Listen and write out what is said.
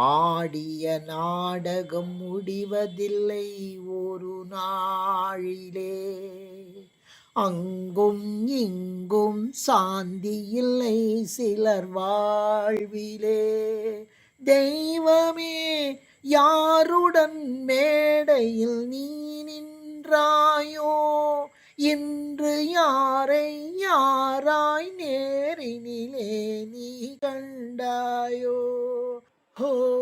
ஆடிய நாடகம் முடிவதில்லை ஒரு நாழிலே அங்கும் இங்கும் சாந்தி இல்லை சிலர் வாழ்விலே. தெய்வமே யாருடன் மேடையில் நீ நின்றாயோ? இன்று யாரை யாராய் நேரினிலே நீ கண்டாயோ? Oh.